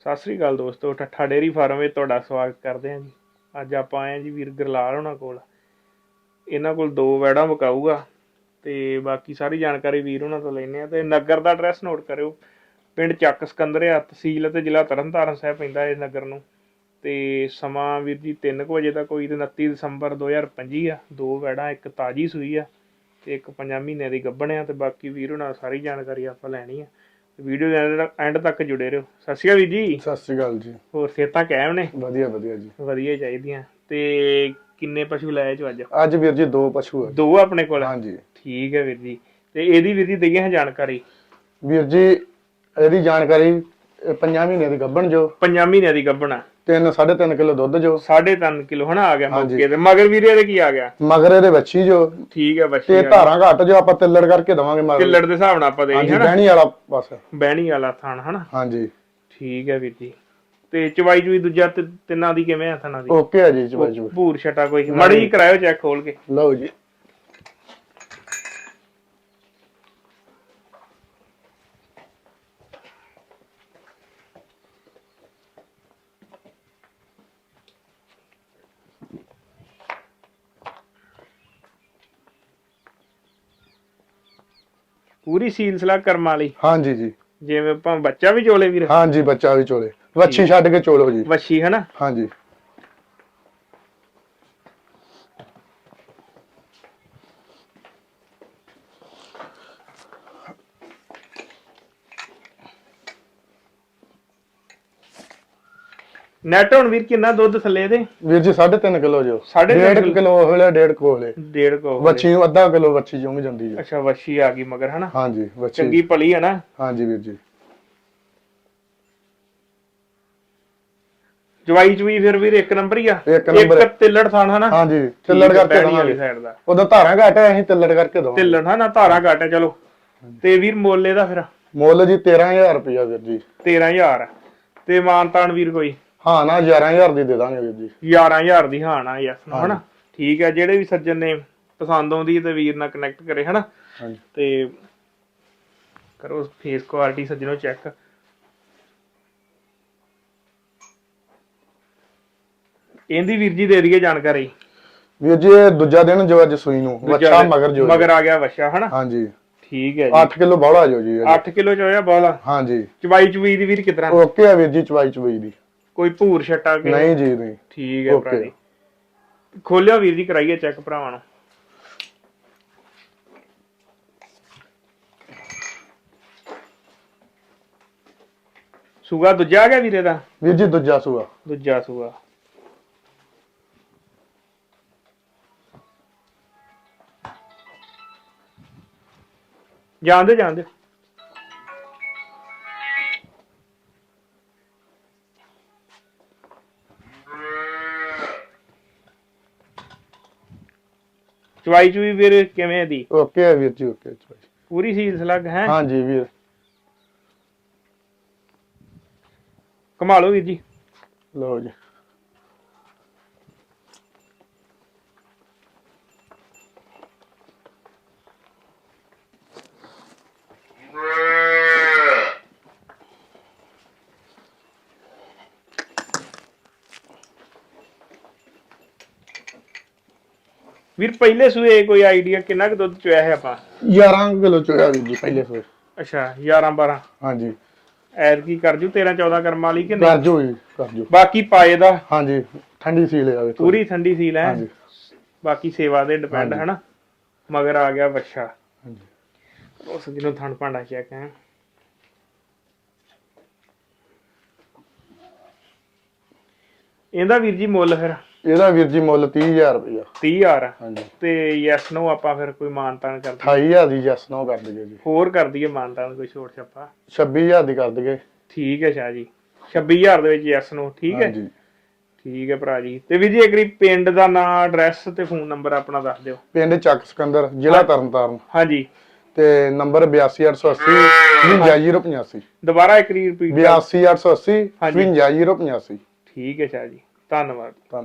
ਸਤਿ ਸ੍ਰੀ ਅਕਾਲ ਦੋਸਤੋ, ਠੱਠਾ dairy farm ਵਿੱਚ ਤੁਹਾਡਾ ਸਵਾਗਤ ਕਰਦੇ ਹਾਂ ਜੀ। ਅੱਜ ਆਪਾਂ ਆਏ ਹਾਂ ਜੀ ਵੀਰ ਗਰਲਾਲ ਉਹਨਾਂ ਕੋਲ। ਇਹਨਾਂ ਕੋਲ ਦੋ ਵੈੜਾਂ ਵਿਕਾਊਗਾ ਤੇ ਬਾਕੀ ਸਾਰੀ ਜਾਣਕਾਰੀ ਵੀਰ ਉਹਨਾਂ ਤੋਂ ਲੈਣੇ ਆ ਤੇ ਨਗਰ ਦਾ ਐਡਰੈਸ ਨੋਟ ਕਰਿਓ। ਪਿੰਡ ਚੱਕ ਸਿਕੰਦਰਿਆ, ਤਹਿਸੀਲ ਅਤੇ ਜ਼ਿਲ੍ਹਾ ਤਰਨਤਾਰਨ ਸਾਹਿਬ ਪੈਂਦਾ ਇਹ ਨਗਰ ਨੂੰ। ਤੇ ਸਮਾਂ ਵੀਰ ਜੀ 3 ਵਜੇ ਦਾ ਕੋਈ ਤੇ 29 ਦਸੰਬਰ 2025 ਆ। ਦੋ ਵੈੜਾਂ, ਇੱਕ ਤਾਜੀ ਸੂਈ ਆ ਤੇ ਇੱਕ ਪੰਜਾਂ ਮਹੀਨੇ ਦੀ ਗੱਭਣ ਆ ਤੇ ਬਾਕੀ ਵੀਰ ਉਹਨਾਂ ਸਾਰੀ ਜਾਣਕਾਰੀ ਆਪਾਂ ਲੈਣੀ ਆ। ਵੀਡੀਓ ਦੇ ਐਂਡ ਤੱਕ ਜੁੜੇ ਰਹੋ। ਸਤਿ ਸ਼੍ਰੀ ਅਕਾਲ ਵੀਰ ਜੀ। ਸਤਿ ਸ੍ਰੀ ਅਕਾਲ ਜੀ। ਹੋਰ ਸਿਹਤਾਂ ਕਾਇਮ ਨੇ? ਵਧੀਆ ਵਧੀਆ ਜੀ। ਵਧੀਆ ਚਾਹੀਦੀਆਂ। ਤੇ ਕਿੰਨੇ ਪਸ਼ੂ ਲਾਏ ਚ ਅੱਜ? ਅੱਜ ਵੀਰ ਜੀ ਦੋ ਪਸ਼ੂ ਹੈ ਦੋ ਆਪਣੇ ਕੋਲ? ਹਾਂਜੀ। ਠੀਕ ਹੈ ਵੀਰ ਜੀ। ਤੇ ਇਹਦੀ ਵੀਰ ਜੀ ਦਈਏ ਜਾਣਕਾਰੀ? ਵੀਰ ਜੀ ਇਹਦੀ ਜਾਣਕਾਰੀ ਪੰਜਾਂ ਮਹੀਨੇ ਦੀ ਗੱਭਣ ਜੋ। ਪੰਜਾਂ ਮਹੀਨਿਆਂ ਦੀ ਗੱਭਣਾ 3 3.5 ਕਿਲੋ ਦੁੱਧ ਜੋ। 3.5 ਕਿਲੋ ਹਨਾ ਆ ਗਿਆ ਹਾਂਜੀ। ਮੌਕੇ ਤੇ। ਮਗਰ ਵੀਰੇ ਇਹਦੇ ਕੀ ਆ ਗਿਆ? ਮਗਰ ਇਹਦੇ ਬੱਚੀ ਜੋ। ਠੀਕ ਹੈ ਬੱਚੀ ਤੇ ਧਾਰਾਂ ਘੱਟ ਜੋ ਆਪਾਂ ਤਿੱਲੜ ਕਰਕੇ ਦਵਾਂਗੇ ਮਗਰ। ਕਿੱਲੜ ਦੇ ਹਿਸਾਬ ਨਾਲ ਆਪਾਂ ਦੇ ਹਾਂਜੀ ਹਨਾ? ਬਹਿਣੀ ਵਾਲਾ ਬਸ। ਬਹਿਣੀ ਵਾਲਾ ਥਾਣ ਹਨਾ? ਹਾਂਜੀ। ਠੀਕ ਹੈ ਵੀਰ ਜੀ। ਤੇ ਚਵਾਈ ਚੂਈ ਦੂਜਾ ਤੇ ਤਿੰਨਾਂ ਦੀ ਕਿਵੇਂ ਆ ਥਾਣਾ ਦੀ? ਓਕੇ ਹੈ ਜੀ ਚਵਾਈ ਚਵਾਈ ਭੂਰ ਛਟਾ ਕੋਈ। ਮੜੀ ਕਰਾਇਓ ਚੈੱਕ ਖੋਲ ਕੇ। ਲਓ ਜੀ। ਪੂਰੀ ਸੀਲ ਸਲਾ ਕਰਮ ਵਾਲੀ। ਹਾਂਜੀ ਜੀ। ਜਿਵੇਂ ਆਪਾਂ ਬੱਚਾ ਵੀ ਚੋਲੇ ਵੀਰ। ਹਾਂਜੀ ਬੱਚਾ ਵੀ ਚੋਲੇ। ਵੱਛੀ ਛੱਡ ਕੇ ਚੋਲੋ ਜੀ। ਵੱਛੀ ਹਨਾ? ਹਾਂਜੀ। ਨੈਟ ਹੁਣ ਵੀਰ ਕਿੰਨਾ ਦੁੱਧ ਥੱਲੇ ਦੇ ਵੀਰ ਜੀ 3.5 ਕਿਲੋ ਜੋ ਸਾਢੇ ਤਿੰਨ 1.5 ਕਿਲੋ। ਹੋਲੇ 1.5 ਕੋਲੇ ਡੇਢ ਕੋ ਵੱਛੀ ਨੂੰ ਅੱਧਾ ਕਿਲੋ ਵੱਛੀ ਜੁੰਗ ਜਾਂਦੀ ਹੈ ਅੱਛਾ ਵੱਛੀ ਆ ਗਈ ਮਗਰ ਹਨਾ? ਹਾਂਜੀ ਵੱਛੀ। ਚੰਗੀ ਪਲੀ ਹੈ ਨਾ? ਹਾਂਜੀ ਵੀਰ ਜੀ। ਜਵਾਈ ਚਵੀ ਫਿਰ ਵੀਰ ਇੱਕ ਨੰਬਰ ਹੀ ਆ। ਇੱਕ ਨੰਬਰ। ਇੱਕ ਤਿੱਲੜ ਥਾਣ ਹਨਾ? ਹਾਂਜੀ ਤਿੱਲੜ ਕਰਕੇ ਵਾਲੀ ਦਵਾਂਗੇ ਸਾਈਡ ਦਾ। ਉਹਦਾ ਧਾਰਾਂ ਘੱਟ ਹੈ ਅਸੀਂ ਤਿੱਲੜ ਕਰਕੇ ਦਵਾਂਗੇ ਤਿੱਲੜ ਹਨਾ? ਧਾਰਾ ਘੱਟ ਹੈ ਚਲੋ ਤੇ ਵੀਰ ਮੁੱਲ ਇਹਦਾ ਫਿਰ? ਮੁੱਲ ਜੀ 13000 ਰੁਪਇਆ ਵੀਰ ਜੀ। 13000 ਤੇ ਮਾਨਤਾਨ ਵੀਰ ਕੋਈ? ਹਾਂ ਨਾ 11000 ਦੀ ਦੇ ਦਾਂਗੇ ਵੀਰ ਜੀ। 11000 ਦੀ ਹਾਂ ਨਾ ਯਸ ਹਨਾ? ਠੀਕ ਹੈ ਜਿਹੜੇ ਵੀ ਸੱਜਣ ਨੇ ਪਸੰਦ ਆਉਂਦੀ ਤੇ ਵੀਰ ਨਾਲ ਕਨੈਕਟ ਕਰੇ ਹਨਾ? ਹਾਂਜੀ। ਤੇ ਕਰੋ ਫੇਸ ਕੁਆਲਿਟੀ ਸੱਜਣੋ ਚੈੱਕ ਇਹਦੀ ਵੀਰ ਜੀ ਦੇ ਦਈਏ ਜਾਣਕਾਰੀ। ਵੀਰ ਜੀ ਇਹ ਦੂਜਾ ਦਿਨ ਜੋ ਅੱਜ ਸੂਈ ਨੂੰ ਵੱਛਾ ਮਗਰ ਜੋ ਮਗਰ ਆ ਗਿਆ ਵੱਛਾ ਹਨਾ? ਹਾਂਜੀ। ਠੀਕ ਹੈ 8 ਕਿਲੋ ਬੌਲਾ ਜੋ ਜੀ ਇਹ। 8 ਕਿਲੋ ਚ ਹੋਇਆ ਬੋਲਾ। ਹਾਂਜੀ। ਚਵਾਈ ਚੁਈ ਦੀ ਵੀਰ ਕਿਤਨਾ? ਓਕੇ ਆ ਵੀਰ ਜੀ ਚਵਾਈ ਚਵਾਈ ਦੀ। ਕੋਈ ਭੂਰ ਛੱਟਾ ਕੇ? ਨਹੀਂ ਜੀ ਨਹੀਂ। ਠੀਕ ਹੈ ਭਰਾ. ਜੀ। ਖੋਲਿਓ ਵੀਰ ਜੀ ਕਰਾਈਏ ਚੈੱਕ ਭਰਾਵਾਂ ਨੂੰ। ਸੂਗਾ ਦੂਜਾ ਆ ਗਿਆ ਵੀਰੇ ਦਾ? ਵੀਰ ਜੀ ਦੂਜਾ ਸੂਆ। ਦੂਜਾ ਸੂਆ। ਜਾਂਦੇ ਜਾਂਦੇ ਚਵਾਈ ਚੁਈ ਵੀਰ ਕਿਵੇਂ ਦੀ? ਓਕੇ ਵੀਰ ਜੀ ਓਕੇ ਚਵਾਈ ਪੂਰੀ ਸੀਲ ਲੱਗ ਹੈ? ਹਾਂਜੀ ਵੀਰ। ਕਮਾ ਲਓ ਵੀਰ ਜੀ। ਲਓ ਜੀ। ਵੀਰ ਪਹਿਲੇ ਸੂਏ ਕੋਈ ਆਈਡੀਆ ਕਿੰਨਾ ਕੁ ਦੁੱਧ ਚੋਇਆ ਹੈ ਆਪਾਂ? 11 ਕਿਲੋ ਚੋਇਆ ਵੀਰ ਜੀ ਪਹਿਲੇ ਸੂਏ। ਅੱਛਾ 11 12 ਹਾਂਜੀ। ਐਰ ਕੀ ਕਰ ਜੂ 13 14 ਕਰਮ ਵਾਲੀ ਕਿ ਨਹੀਂ? ਕਰ ਜੋ ਜੀ ਕਰ ਜੋ। ਬਾਕੀ ਪਾਏ ਦਾ? ਹਾਂਜੀ ਠੰਡੀ ਸੀ ਲੈ ਆਵੇ ਪੂਰੀ ਠੰਡੀ ਸੀਲ ਹੈ? ਹਾਂਜੀ। ਬਾਕੀ ਸੇਵਾ ਦੇ ਡਿਪੈਂਡ ਹਾਂਜੀ। ਹੈ ਨਾ ਮਗਰ ਆ ਗਿਆ ਵੱਛਾ ਹਾਂਜੀ। ਉਸ ਜਿਹਨੂੰ ਥਣ ਭਾਂਡਾ ਚੈੱਕ ਹੈ। ਇਹਦਾ ਵੀਰ ਜੀ ਮੁੱਲ ਫਿਰ? ਇਹਦਾ ਵੀਰ ਜੀ ਮੁੱਲ 30000 ਰੁਪਇਆ। 30000 ਆ। ਹਾਂਜੀ। ਤੇ ਯੈਸ ਨੋ ਆਪਾਂ ਫਿਰ ਕੋਈ ਮਾਨਤਾਨ ਕਰ 28000 ਦੀ ਜਸ ਨੋ ਕਰ ਦਈਏ ਜੀ। ਹੋਰ ਕਰ ਦਈਏ ਮਾਨਤਾਨ ਕੋਈ ਛੋਟ ਛੱਪਾ? 26000 ਦੀ ਕਰ ਦਈਏ। ਠੀਕ ਹੈ ਸ਼ਾਹ ਜੀ। 26000 ਦੇ ਵਿੱਚ ਯੈਸ ਨੋ ਠੀਕ ਹੈ? ਹਾਂਜੀ। ਠੀਕ ਹੈ ਭਰਾ ਜੀ। ਤੇ ਵੀਰ ਜੀ ਵਾਰੀ ਪਿੰਡ ਦਾ ਨਾਮ ਐਡਰੈਸ ਤੇ ਫੋਨ ਨੰਬਰ ਆਪਣਾ ਦੱਸ ਦਿਓ। ਪਿੰਡ ਚੱਕ ਸਿਕੰਦਰ ਜ਼ਿਲ੍ਹਾ ਤਰਨਤਾਰਨ। ਹਾਂਜੀ। ਤੇ ਨੰਬਰ 82880 55085 ਦੁਬਾਰਾ ਇੱਕ ਵਾਰੀ ਰਿਪੀਟ 82880 ਹਾਂਜੀ। 55085 ਠੀਕ ਹੈ ਸ਼ਾਹ ਜੀ। ਧੰਨਵਾਦ।